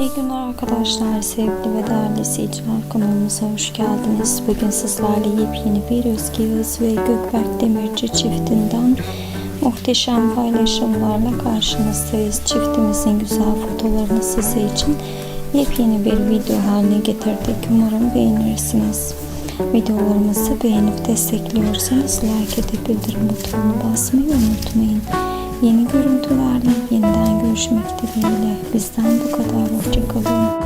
İyi günler arkadaşlar, sevgili ve değerli izleyiciler kanalımıza hoş geldiniz. Bugün sizlerle yepyeni bir Özge ve Gökberk Demirci çiftinden muhteşem paylaşımlarla karşınızdayız. Çiftimizin güzel fotolarını size için yepyeni bir video haline getirdik. Umarım beğenirsiniz. Videolarımızı beğenip destekliyorsanız like edip bildirim butonuna basmayı unutmayın. Yeni görüntülerle yeniden görüşmek dileğiyle 사람도 그다 멋지거든.